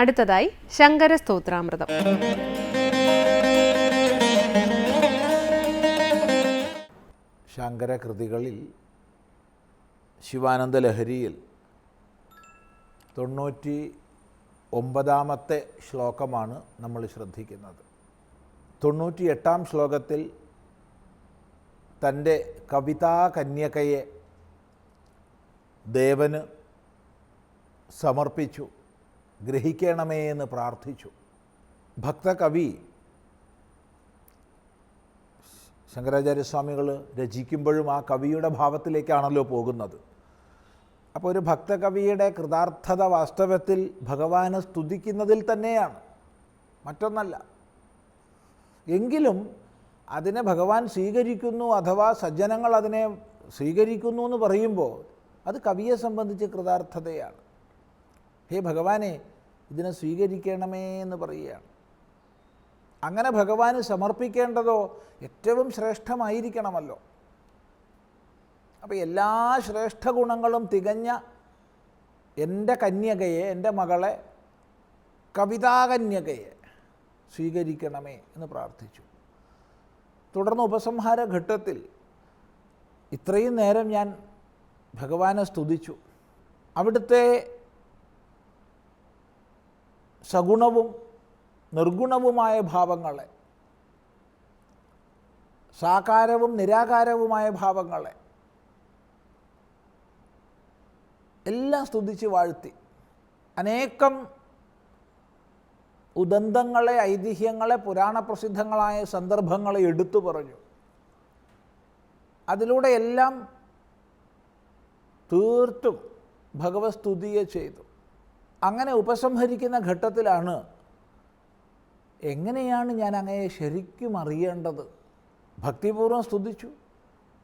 അടുത്തതായി ശങ്കര സ്തോത്രാമൃതം. ശങ്കര കൃതികളിൽ ശിവാനന്ദ ലഹരിയിൽ തൊണ്ണൂറ്റി ഒമ്പതാമത്തെ ശ്ലോകമാണ് നമ്മൾ ശ്രദ്ധിക്കുന്നത്. തൊണ്ണൂറ്റി എട്ടാം ശ്ലോകത്തിൽ തന്റെ കവിതാ കന്യകയെ ദേവന് സമർപ്പിച്ചു. ഗ്രഹിക്കണമേ എന്ന് പ്രാർത്ഥിച്ചു. ഭക്തകവി ശങ്കരാചാര്യസ്വാമികൾ രചിക്കുമ്പോഴും ആ കവിയുടെ ഭാവത്തിലേക്കാണല്ലോ പോകുന്നത്. അപ്പോൾ ഒരു ഭക്തകവിയുടെ കൃതാർത്ഥത വാസ്തവത്തിൽ ഭഗവാനെ സ്തുതിക്കുന്നതിൽ തന്നെയാണ്. മറ്റൊന്നല്ല. എങ്കിലും അതിനെ ഭഗവാൻ സ്വീകരിക്കുന്നു അഥവാ സജ്ജനങ്ങൾ അതിനെ സ്വീകരിക്കുന്നു എന്ന് പറയുമ്പോൾ അത് കവിയെ സംബന്ധിച്ച് കൃതാർത്ഥതയാണ്. ഹേ ഭഗവാനെ ഇതിനെ സ്വീകരിക്കണമേ എന്ന് പറയുകയാണ്. അങ്ങനെ ഭഗവാന് സമർപ്പിക്കേണ്ടതോ ഏറ്റവും ശ്രേഷ്ഠമായിരിക്കണമല്ലോ. അപ്പോൾ എല്ലാ ശ്രേഷ്ഠ ഗുണങ്ങളും തികഞ്ഞ എന്റെ കന്യകയെ എന്റെ മകളെ കവിതാകന്യകയെ സ്വീകരിക്കണമേ എന്ന് പ്രാർത്ഥിച്ചു. തുടർന്ന് ഉപസംഹാര ഘട്ടത്തിൽ ഇത്രയും നേരം ഞാൻ ഭഗവാനെ സ്തുതിച്ചു. അവിടുത്തെ സഗുണവും നിർഗുണവുമായ ഭാവങ്ങളെ സാകാരവും നിരാകാരവുമായ ഭാവങ്ങളെ എല്ലാം സ്തുതിച്ച് വാഴ്ത്തി. അനേകം ഉദന്തങ്ങളെ ഐതിഹ്യങ്ങളെ പുരാണപ്രസിദ്ധങ്ങളായ സന്ദർഭങ്ങളെ എടുത്തു പറഞ്ഞു. അതിലൂടെ എല്ലാം തീർത്തും ഭഗവത് സ്തുതിയെ ചെയ്തു. അങ്ങനെ ഉപസംഹരിക്കുന്ന ഘട്ടത്തിലാണ് എങ്ങനെയാണ് ഞാൻ അങ്ങയെ ശരിക്കും അറിയേണ്ടത്? ഭക്തിപൂർവം സ്തുതിച്ചു.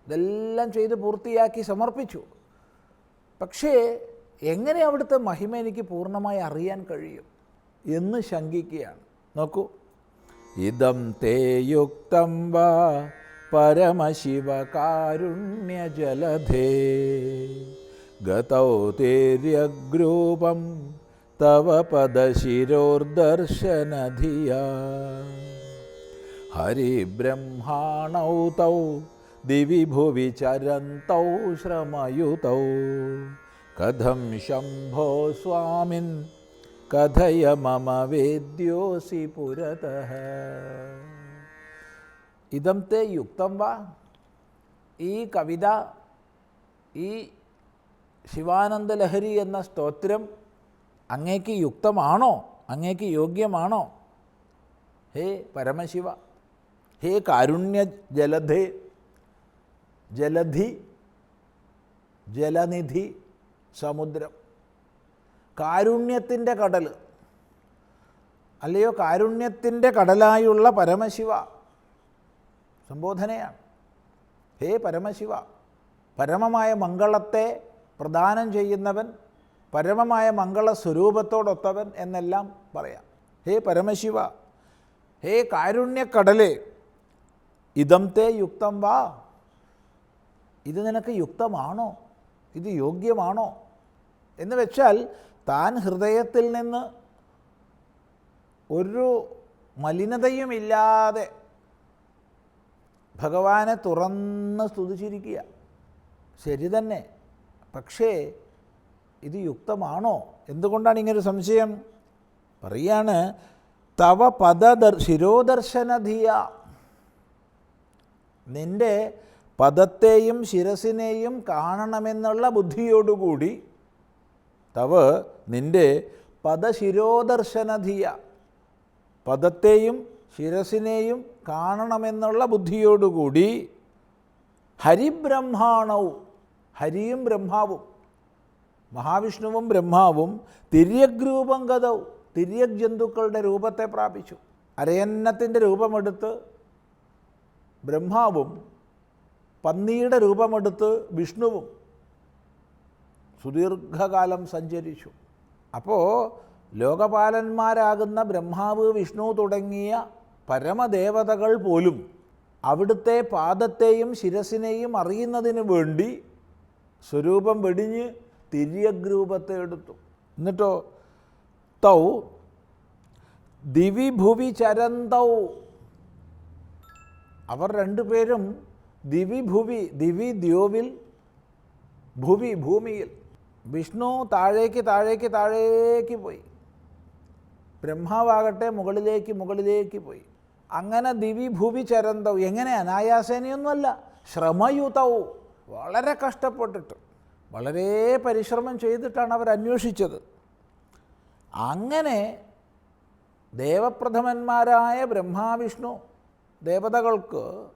ഇതെല്ലാം ചെയ്ത് പൂർത്തിയാക്കി സമർപ്പിച്ചു. പക്ഷേ എങ്ങനെ അവിടുത്തെ മഹിമ എനിക്ക് പൂർണമായി അറിയാൻ കഴിയും എന്ന് ശങ്കിക്കുകയാണ്. നോക്കൂ. ഇതം തേയുക്തം വാ പരമശിവകാരുണ്യജലധേ ഗതൗ തേര്യഗ്രൂപം തവ പദശിരോർദർശനധിയാ ഹരിബ്രഹ്മാണൗ തൗ ദിവി ഭുവി ചരന്തൗ ശ്രമയുതൗ. കഥം ശംഭോ സ്വാമിൻ കഥയ മമ വേദ്യോസി പുരതഃ. ഇതം തേ യുക്തം വാ. ഈ കവിത ഈ ശിവാനന്ദലഹരി എന്ന സ്തോത്രം അങ്ങേക്ക് യുക്തമാണോ? അങ്ങേക്ക് യോഗ്യമാണോ? ഹേ പരമശിവ ഹേ കാരുണ്യ ജലധേ ജലധി ജലനിധി സമുദ്രം. കാരുണ്യത്തിന്റെ കടൽ അല്ലയോ കാരുണ്യത്തിന്റെ കടലായുള്ള പരമശിവ സംബോധനയാണ്. ഹേ പരമശിവ പരമമായ മംഗളത്തെ പ്രദാനം ചെയ്യുന്നവൻ പരമമായ മംഗള സ്വരൂപത്തോടൊത്തവൻ എന്നെല്ലാം പറയാം. ഹേ പരമശിവ ഹേ കാരുണ്യക്കടലേ ഇതം തേ യുക്തം വാ. ഇത് നിനക്ക് യുക്തമാണോ? ഇത് യോഗ്യമാണോ? എന്ന് വെച്ചാൽ താൻ ഹൃദയത്തിൽ നിന്ന് ഒരു മലിനതയുമില്ലാതെ ഭഗവാനെ തുറന്ന് സ്തുതിച്ചിരിക്കുക. ശരി തന്നെ. പക്ഷേ ഇത് യുക്തമാണോ? എന്തുകൊണ്ടാണ് ഇങ്ങനൊരു സംശയം? പറയാണ് തവ പദദർ ശിരോദർശനധിയ. നിന്റെ പദത്തെയും ശിരസിനെയും കാണണമെന്നുള്ള ബുദ്ധിയോടുകൂടി തവ നിന്റെ പദശിരോദർശനധിയ പദത്തെയും ശിരസിനെയും കാണണമെന്നുള്ള ബുദ്ധിയോടുകൂടി ഹരിബ്രഹ്മാണവും ഹരിയും ബ്രഹ്മാവും. മഹാവിഷ്ണുവും ബ്രഹ്മാവും തിര്യഗ്രൂപം കഥ തിര്യക് ജന്തുക്കളുടെ രൂപത്തെ പ്രാപിച്ചു. അരയന്നത്തിന്റെ രൂപമെടുത്ത് ബ്രഹ്മാവും പന്നിയുടെ രൂപമെടുത്ത് വിഷ്ണുവും സുദീർഘകാലം സഞ്ചരിച്ചു. അപ്പോൾ ലോകപാലന്മാരാകുന്ന ബ്രഹ്മാവ് വിഷ്ണു തുടങ്ങിയ പരമദേവതകൾ പോലും അവിടുത്തെ പാദത്തെയും ശിരസിനെയും അറിയുന്നതിന് വേണ്ടി സ്വരൂപം വെടിഞ്ഞ് തിര്യഗ്രൂപത്തെ എടുത്തു. എന്നിട്ടോ തൗ ദിവി ഭുവി ചരന്തൗ അവർ രണ്ടുപേരും ദിവി ഭുവി ദിവി ദ്യോവിൽ ഭുവി ഭൂമിയിൽ. വിഷ്ണു താഴേക്ക് താഴേക്ക് താഴേക്ക് പോയി. ബ്രഹ്മാവാകട്ടെ മുകളിലേക്ക് മുകളിലേക്ക് പോയി. അങ്ങനെ ദിവി ഭൂവി ചരന്തവും എങ്ങനെ? അനായാസേനയൊന്നുമല്ല. ശ്രമയുതവും വളരെ കഷ്ടപ്പെട്ടിട്ട്. വളരെ പരിശ്രമം ചെയ്തിട്ടാണ് അവർ അന്വേഷിച്ചത്. അങ്ങനെ ദേവപ്രഥമന്മാരായ ബ്രഹ്മാവിഷ്ണു ദേവതകൾക്ക്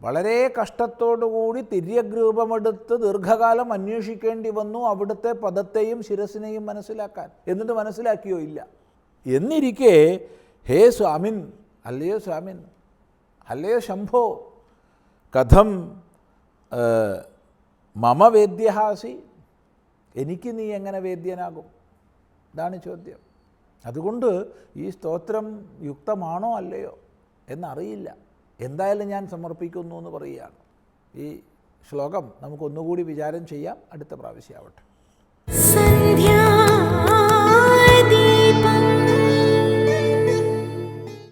വളരെ കഷ്ടത്തോടുകൂടി തിര്യഗ്രൂപമെടുത്ത് ദീർഘകാലം അന്വേഷിക്കേണ്ടി വന്നു അവിടുത്തെ പദത്തെയും ശിരസിനെയും മനസ്സിലാക്കാൻ. എന്നിട്ട് മനസ്സിലാക്കിയോ ഇല്ല. എന്നിരിക്കെ ഹേ സ്വാമിൻ അല്ലയോ സ്വാമിൻ അല്ലയോ ശംഭോ കഥം മമ വേദ്യഹാസി എനിക്ക് നീ എങ്ങനെ വേദ്യനാകും? ഇതാണ് ചോദ്യം. അതുകൊണ്ട് ഈ സ്തോത്രം യുക്തമാണോ അല്ലയോ എന്നറിയില്ല. എന്തായാലും ഞാൻ സമർപ്പിക്കുന്നു എന്ന് പറയുകയാണ്. ഈ ശ്ലോകം നമുക്കൊന്നുകൂടി വിചാരം ചെയ്യാം. അടുത്ത പ്രാവശ്യമാവട്ടെ